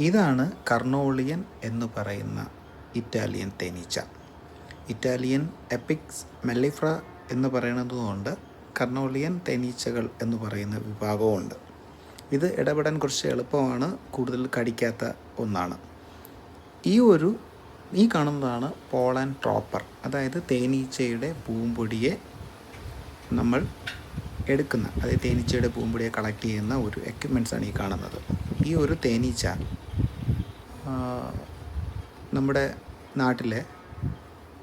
ഇതാണ് കർണോളിയൻ എന്ന് പറയുന്ന ഇറ്റാലിയൻ തേനീച്ച. ഇറ്റാലിയൻ എപ്പിക്സ് മെല്ലിഫ്ര എന്ന് പറയുന്നതുകൊണ്ട് കർണോളിയൻ തേനീച്ചകൾ എന്ന് പറയുന്ന വിഭാഗമുണ്ട് ഇത് ഇടപെടാൻ കുറച്ച് എളുപ്പമാണ് കൂടുതൽ കടിക്കാത്ത ഒന്നാണ്. ഈ ഒരു ഈ കാണുന്നതാണ് പോളൻ ട്രോപ്പർ. അതായത് തേനീച്ചയുടെ പൂമ്പൊടിയെ നമ്മൾ എടുക്കുന്ന അതായത് തേനീച്ചയുടെ പൂമ്പൊടിയെ കളക്ട് ചെയ്യുന്ന ഒരു എക്യുപ്മെന്റ്സാണ് ഈ കാണുന്നത്. ഈ ഒരു തേനീച്ച നമ്മുടെ നാട്ടിലെ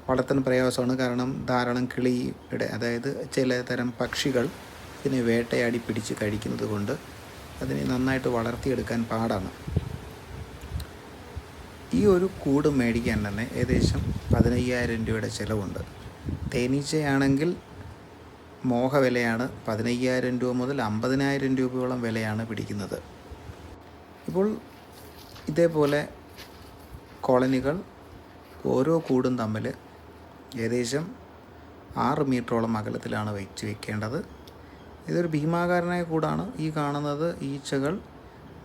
വളർത്താൻ പ്രയാസമാണ്. കാരണം ധാരാളം കിളിയുടെ അതായത് ചില തരം പക്ഷികൾ ഇതിനെ വേട്ടയാടി പിടിച്ച് കഴിക്കുന്നത് കൊണ്ട് അതിനെ നന്നായിട്ട് വളർത്തിയെടുക്കാൻ പാടാണ്. ഈ ഒരു കൂട് മേടിക്കാൻ തന്നെ ഏകദേശം പതിനയ്യായിരം രൂപയുടെ ചിലവുണ്ട്. തേനീച്ചയാണെങ്കിൽ മോഹവിലയാണ് പതിനയ്യായിരം രൂപ മുതൽ അമ്പതിനായിരം രൂപയോളം വിലയാണ് പിടിക്കുന്നത്. ഇപ്പോൾ ഇതേപോലെ കോളനികൾ ഓരോ കൂടും തമ്മിൽ ഏകദേശം ആറ് മീറ്ററോളം അകലത്തിലാണ് വെച്ച് വെക്കേണ്ടത്. ഇതൊരു ഭീമാകാരനായ കൂടാണ്. ഈ കാണുന്നത് ഈച്ചകൾ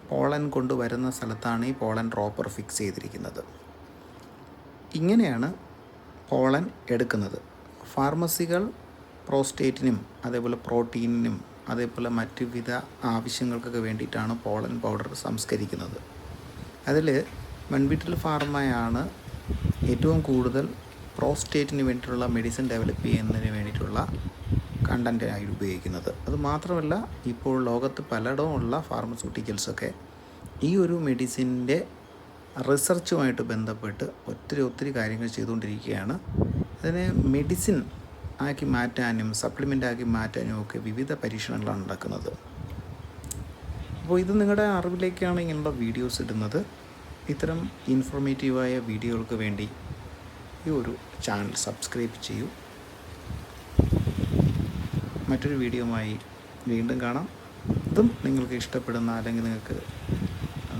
പോളൻ കൊണ്ടുവരുന്ന സ്ഥലത്താണ് ഈ പോളൻ റോപ്പർ ഫിക്സ് ചെയ്തിരിക്കുന്നത്. ഇങ്ങനെയാണ് പോളൻ എടുക്കുന്നത്. ഫാർമസികൾ പ്രോസ്റ്റേറ്റിനും അതേപോലെ പ്രോട്ടീനിനും അതേപോലെ മറ്റു വിധ ആവശ്യങ്ങൾക്കൊക്കെ വേണ്ടിയിട്ടാണ് പോളൻ പൗഡർ സംസ്കരിക്കുന്നത്. അതിൽ മൺവിറ്റൽ ഫാർമയാണ് ഏറ്റവും കൂടുതൽ പ്രോസ്റ്റേറ്റിന് വേണ്ടിയിട്ടുള്ള മെഡിസിൻ ഡെവലപ്പ് ചെയ്യുന്നതിന് വേണ്ടിയിട്ടുള്ള കണ്ടന്റായി ഉപയോഗിക്കുന്നത്. അത് മാത്രമല്ല ഇപ്പോൾ ലോകത്ത് പലയിടമുള്ള ഫാർമസ്യൂട്ടിക്കൽസൊക്കെ ഈ ഒരു മെഡിസിന്റെ റിസർച്ചുമായിട്ട് ബന്ധപ്പെട്ട് ഒത്തിരി ഒത്തിരി കാര്യങ്ങൾ ചെയ്തുകൊണ്ടിരിക്കുകയാണ്. അതിനെ മെഡിസിൻ ആക്കി മാറ്റാനും സപ്ലിമെന്റ് ആക്കി മാറ്റാനും ഒക്കെ വിവിധ പരീക്ഷണങ്ങളാണ് നടക്കുന്നത്. അപ്പോൾ ഇത് നിങ്ങളുടെ അറിവിലേക്കാണ് ഇങ്ങനെയുള്ള വീഡിയോസ് ഇടുന്നത്. ഇത്തരം ഇൻഫോർമേറ്റീവായ വീഡിയോകൾക്ക് വേണ്ടി ഈ ഒരു ചാനൽ സബ്സ്ക്രൈബ് ചെയ്യൂ. മറ്റൊരു വീഡിയോമായി വീണ്ടും കാണാം. ഇതും നിങ്ങൾക്ക് ഇഷ്ടപ്പെടുന്ന അല്ലെങ്കിൽ നിങ്ങൾക്ക്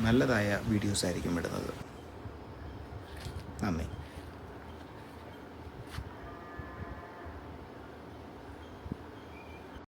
നല്ലതായ വീഡിയോസ് ആയിരിക്കും ഇടുന്നത്. നന്ദി.